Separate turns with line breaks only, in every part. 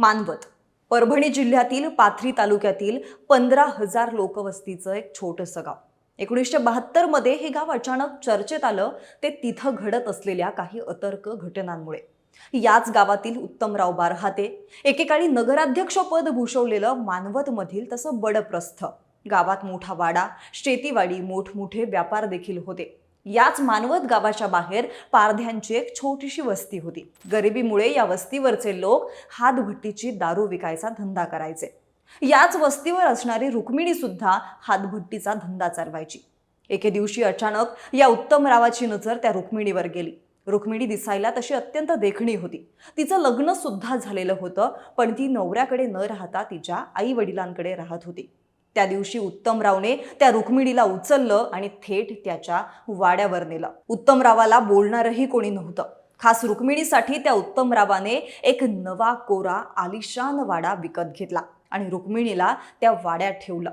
मानवत. परभणी जिल्ह्यातील पाथरी तालुक्यातील पंधरा हजार लोकवस्तीचं एक छोटंसं गाव. एकोणीसशे बहात्तरमध्ये हे गाव अचानक चर्चेत आलं ते तिथं घडत असलेल्या काही अतर्क घटनांमुळे. याच गावातील उत्तमराव बारहाते एकेकाळी नगराध्यक्षपद भूषवलेलं मानवतमधील तसं बडप्रस्थ. गावात मोठा वाडा शेतीवाडी मोठमोठे व्यापार देखील होते. याच मानवत गावाच्या बाहेर पारध्यांची एक छोटीशी वस्ती होती. गरिबीमुळे या वस्तीवरचे लोक हातभट्टीची दारू विकायचा धंदा करायचे. याच वस्तीवर असणारी रुक्मिणी सुद्धा हातभट्टीचा धंदा चालवायची. एके दिवशी अचानक या उत्तमरावाची नजर त्या रुक्मिणीवर गेली. रुक्मिणी दिसायला तशी अत्यंत देखणी होती. तिचं लग्न सुद्धा झालेलं होतं पण ती नवऱ्याकडे न राहता तिच्या आई वडिलांकडे राहत होती. त्या दिवशी उत्तमरावने त्या रुक्मिणीला उचललं आणि थेट त्याच्या वाड्यावर नेलं. उत्तमरावाला बोलणारही कोणी नव्हतं. खास रुक्मिणीसाठी त्या उत्तमरावाने एक नवा कोरा आलिशान वाडा विकत घेतला आणि रुक्मिणीला त्या वाड्यात ठेवलं.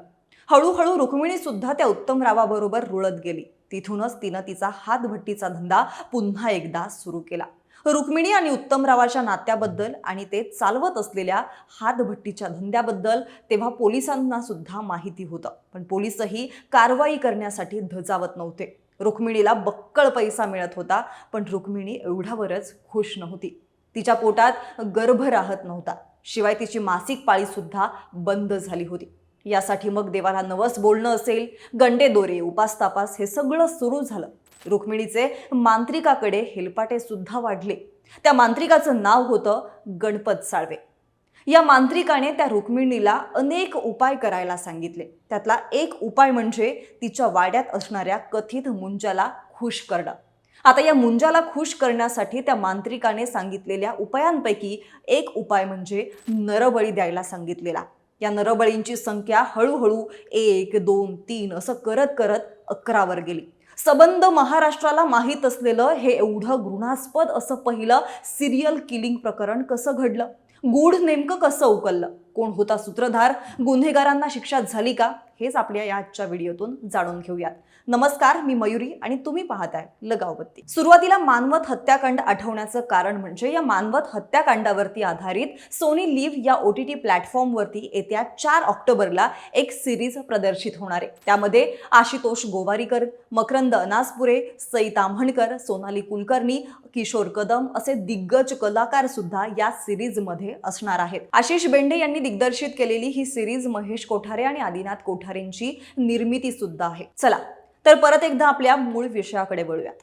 हळूहळू रुक्मिणी सुद्धा त्या उत्तमरावाबरोबर रुळत गेली. तिथूनच तिनं तिचा हातभट्टीचा धंदा पुन्हा एकदा सुरू केला. रुक्मिणी आणि उत्तमरावाच्या नात्याबद्दल आणि ते चालवत असलेल्या हातभट्टीच्या धंद्याबद्दल तेव्हा पोलिसांना सुद्धा माहिती होतं. पण पोलिसही कारवाई करण्यासाठी धजावत नव्हते. रुक्मिणीला बक्कळ पैसा मिळत होता पण रुक्मिणी एवढ्यावरच खुश नव्हती. तिच्या पोटात गर्भ राहत नव्हता. शिवाय तिची मासिक पाळी सुद्धा बंद झाली होती. यासाठी मग देवाला नवस बोलणं असेल गंडे दोरे उपास तापास हे सगळं सुरू झालं. रुक्मिणीचे मांत्रिकाकडे हेलपाटे सुद्धा वाढले. त्या मांत्रिकाचं नाव होतं गणपत साळवे. या मांत्रिकाने त्या रुक्मिणीला अनेक उपाय करायला सांगितले. त्यातला एक उपाय म्हणजे तिच्या वाड्यात असणाऱ्या कथित मुंजाला खुश करणं. आता या मुंजाला खुश करण्यासाठी त्या मांत्रिकाने सांगितलेल्या उपायांपैकी एक उपाय म्हणजे नरबळी द्यायला सांगितलेला. या नरबळींची संख्या हळूहळू एक दोन तीन असं करत करत अकरावर गेली. सबंध महाराष्ट्राला माहीत असलेलं हे एवढं घृणास्पद असं पहिलं सिरियल किलिंग प्रकरण कसं घडलं? गूढ नेमकं कसं उकललं? कोण होता सूत्रधार? गुन्हेगारांना शिक्षा झाली का? हेच आपल्या या आजच्या व्हिडिओतून जाणून घेऊयात. नमस्कार मी मयुरी आणि तुम्ही पाहताय लगावबत्ती. सुरुवातीला मानवत हत्याकांड आठवण्याचं कारण म्हणजे या मानवत हत्याकांडावरती आधारित सोनी लिव्ह या ओ टी टी प्लॅटफॉर्मवरती येत्या चार ऑक्टोबरला एक सिरीज प्रदर्शित होणार आहे. त्यामध्ये आशितोष गोवारीकर मकरंद अनासपुरे सई ताम्हणकर सोनाली कुलकर्णी किशोर कदम असे दिग्गज कलाकार सुद्धा या सिरीजमध्ये असणार आहेत. आशिष बेंडे यांनी दिग्दर्शित केलेली ही सिरीज महेश कोठारे आणि आदिनाथ कोठारेंची निर्मिती सुद्धा आहे. चला तर परत एकदा आपल्या मूळ विषयाकडे वळूयात.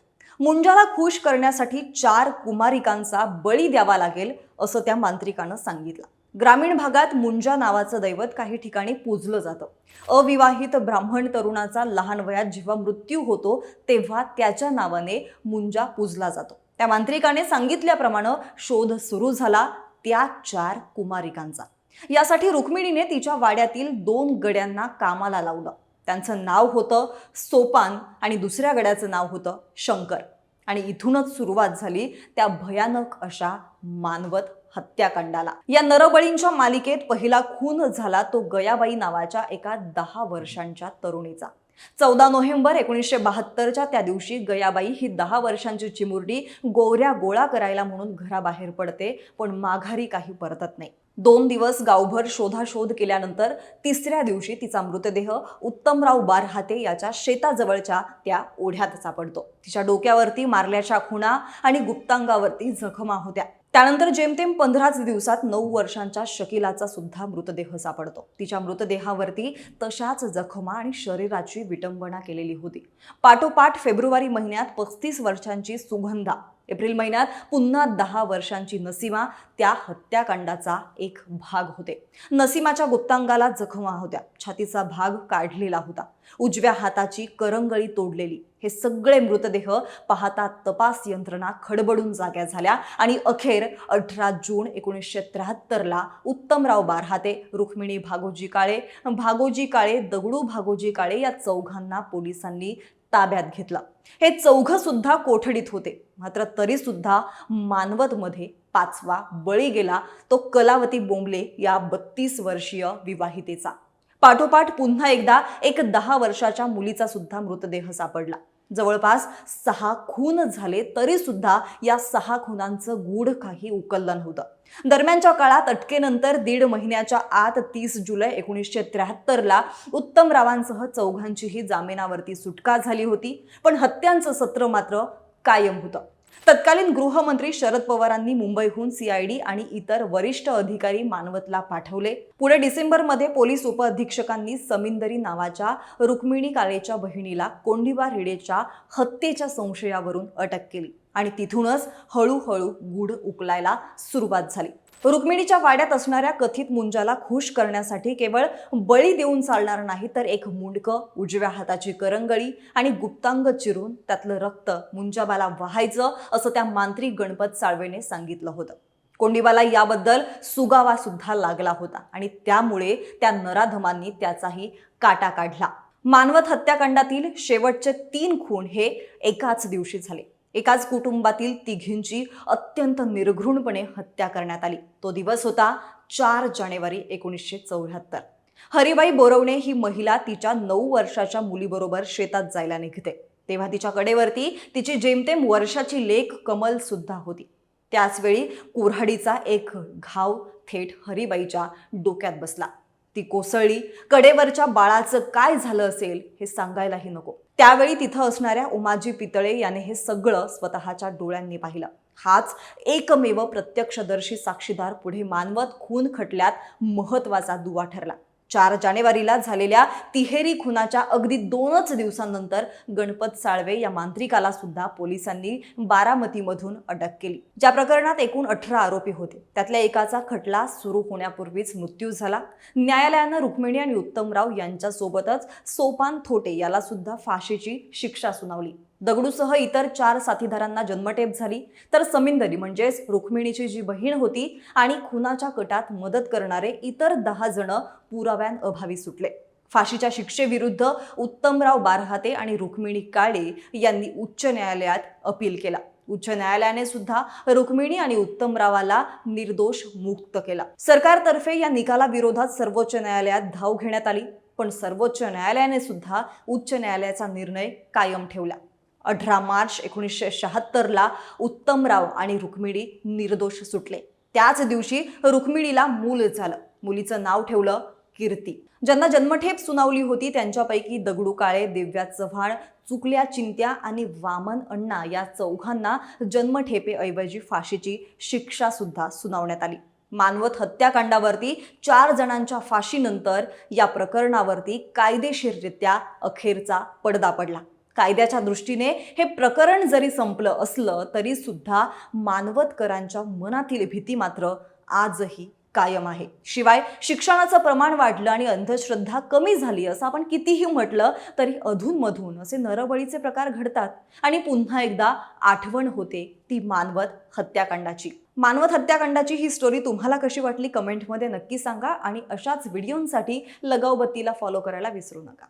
मुंजाला खुश करण्यासाठी चार कुमारिकांचा बळी द्यावा लागेल असं त्या मांत्रिकानं सांगितलं. ग्रामीण भागात मुंजा नावाचं दैवत काही ठिकाणी पूजलं जातं. अविवाहित ब्राह्मण तरुणाचा लहान वयात जेव्हा मृत्यू होतो तेव्हा त्याच्या नावाने मुंजा पूजला जातो. त्या मांत्रिकाने सांगितल्याप्रमाणे शोध सुरू झाला त्या चार कुमारिकांचा. यासाठी रुक्मिणीने तिच्या वाड्यातील दोन गड्यांना कामाला लावलं. त्यांचं नाव होतं सोपान आणि दुसऱ्या गड्याचं नाव होतं शंकर. आणि इथूनच सुरुवात झाली त्या भयानक अशा मानवत हत्याकांडाला. या नरबळींच्या मालिकेत पहिला खून झाला तो गयाबाई नावाच्या एका दहा वर्षांच्या तरुणीचा. चौदा नोव्हेंबर एकोणीसशे बहात्तरच्या त्या दिवशी गयाबाई ही दहा वर्षांची चिमुरडी गोऱ्या गोळा करायला म्हणून घराबाहेर पडते पण माघारी काही परतत नाही. दोन दिवस गावभर शोधाशोध केल्यानंतर तिसऱ्या दिवशी तिचा मृतदेह उत्तमराव बारहाते याच्या शेताजवळच्या त्या ओढ्यात सापडतो. तिच्या डोक्यावरती मारल्याच्या खुणा आणि गुप्तांगावरती जखमा होत्या. त्यानंतर जेमतेम पंधराच दिवसात नऊ वर्षांच्या शकिलाचा सुद्धा मृतदेह सापडतो. तिच्या मृतदेहावरती तशाच जखमा आणि शरीराची विटंबना केलेली होती. पाठोपाठ फेब्रुवारी महिन्यात पस्तीस वर्षांची सुगंधा एप्रिल महिन्यात पुन्हा दहा वर्षांची नसीमा त्या हत्याकांडाचा एक भाग होते. नसीमाच्या गुप्तांगाला जखमा होत्या. छातीचा भाग काढलेला होता. उजव्या हाताची करंगळी तोडलेली. हे सगळे मृतदेह पाहता तपास यंत्रणा खडबडून जाग्या झाल्या आणि अखेर अठरा जून एकोणीसशे त्र्याहत्तरला उत्तमराव बारहाते रुक्मिणी भागोजी काळे भागोजी काळे दगडू भागोजी काळे या चौघांना पोलिसांनी ताब्यात घेतलं. हे चौघ सुद्धा कोठडीत होते. मात्र तरी सुद्धा मानवतमध्ये पाचवा बळी गेला तो कलावती बोंबले या बत्तीस वर्षीय विवाहितेचा. पाठोपाठ पुन्हा एकदा एक दहा वर्षाच्या मुलीचा सुद्धा मृतदेह सापडला. जवळपास सहा खून झाले तरी सुद्धा या सहा खुनांचं गूढ काही उकललं नव्हतं. दरम्यानच्या काळात अटकेनंतर दीड महिन्याच्या आत तीस जुलै एकोणीसशे त्र्याहत्तरला उत्तमरावांसह चौघांचीही जामिनावरती सुटका झाली होती पण हत्यांचं सत्र मात्र कायम होतं. तत्कालीन गृहमंत्री शरद पवारांनी मुंबईहून सीआयडी आणि इतर वरिष्ठ अधिकारी मानवतला पाठवले. पुढे डिसेंबरमध्ये पोलीस उपअधीक्षकांनी समिंदरी नावाच्या रुक्मिणी काळेच्या बहिणीला कोंडिबा रेडेच्या हत्येच्या संशयावरून अटक केली आणि तिथूनच हळूहळू गुढ उकलायला सुरुवात झाली. रुक्मिणीच्या वाड्यात असणाऱ्या कथित मुंजाला खुश करण्यासाठी केवळ बळी देऊन चालणार नाही तर एक मुंडकं उजव्या हाताची करंगळी आणि गुप्तांग चिरून त्यातलं रक्त मुंजाबाला वाहायचं असं त्या मांत्रिक गणपत साळवेने सांगितलं होतं. कोंडीबाला याबद्दल सुगावा सुद्धा लागला होता आणि त्यामुळे त्या नराधमांनी त्याचाही काटा काढला. मानवत हत्याकांडातील शेवटचे तीन खून हे एकाच दिवशी झाले. एकाच कुटुंबातील तिघींची अत्यंत निर्घृणपणे हत्या करण्यात आली. तो दिवस होता चार जानेवारी एकोणीसशे चौऱ्याहत्तर. हरिबाई बोरवणे ही महिला तिच्या नऊ वर्षाच्या मुलीबरोबर शेतात जायला निघते. तेव्हा तिच्या कडेवरती तिची जेमतेम वर्षाची लेख कमल सुद्धा होती. त्याचवेळी कुऱ्हाडीचा एक घाव थेट हरिबाईच्या डोक्यात बसला. ती कोसळली. कडेवरच्या बाळाचं काय झालं असेल हे सांगायलाही नको. त्यावेळी तिथं असणाऱ्या उमाजी पितळे याने हे सगळं स्वतःच्या डोळ्यांनी पाहिलं. हाच एकमेव प्रत्यक्षदर्शी साक्षीदार पुढे मानवत खून खटल्यात महत्त्वाचा दुवा ठरला. चार जानेवारीला झालेल्या तिहेरी खुनाच्या अगदी दोनच दिवसांनंतर गणपत साळवे या मांत्रिकाला सुद्धा पोलिसांनी बारामतीमधून अटक केली. ज्या प्रकरणात एकूण अठरा आरोपी होते त्यातल्या एकाचा खटला सुरू होण्यापूर्वीच मृत्यू झाला. न्यायालयानं रुक्मिणी आणि उत्तमराव यांच्यासोबतच सोपान थोटे याला सुद्धा फाशीची शिक्षा सुनावली. दगडूसह इतर चार साथीदारांना जन्मठेप झाली. तर समिंदरी म्हणजेच रुक्मिणीची जी बहीण होती आणि खुनाच्या कटात मदत करणारे इतर दहा जण पुराव्यांअभावी सुटले. फाशीच्या शिक्षेविरुद्ध उत्तमराव बारहाते आणि रुक्मिणी काळे यांनी उच्च न्यायालयात अपील केला. उच्च न्यायालयाने सुद्धा रुक्मिणी आणि उत्तमरावाला निर्दोष मुक्त केला. सरकारतर्फे या निकालाविरोधात सर्वोच्च न्यायालयात धाव घेण्यात आली. पण सर्वोच्च न्यायालयाने सुद्धा उच्च न्यायालयाचा निर्णय कायम ठेवला. अठरा मार्च एकोणीसशे शहात्तरला उत्तमराव आणि रुक्मिणी निर्दोष सुटले. त्याच दिवशी रुक्मिणीला मूल झालं. मुलीचं नाव ठेवलं कीर्ती. ज्यांना जन्मठेप सुनावली होती त्यांच्यापैकी दगडू काळे दिव्या चव्हाण चुकल्या चिंत्या आणि वामन अण्णा या चौघांना जन्मठेपेऐवजी फाशीची शिक्षा सुद्धा सुनावण्यात आली. मानवत हत्याकांडावरती चार जणांच्या फाशीनंतर या प्रकरणावरती कायदेशीररित्या अखेरचा पडदा पडला. कायद्याच्या दृष्टीने हे प्रकरण जरी संपलं असलं तरी सुद्धा मानवतकरांच्या मनातील भीती मात्र आजही कायम आहे. शिवाय शिक्षणाचं प्रमाण वाढलं आणि अंधश्रद्धा कमी झाली असं आपण कितीही म्हटलं तरी अधूनमधून असे नरबळीचे प्रकार घडतात आणि पुन्हा एकदा आठवण होते ती मानवत हत्याकांडाची. मानवत हत्याकांडाची ही स्टोरी तुम्हाला कशी वाटली? कमेंटमध्ये नक्की सांगा आणि अशाच व्हिडिओंसाठी लगावबत्तीला फॉलो करायला विसरू नका.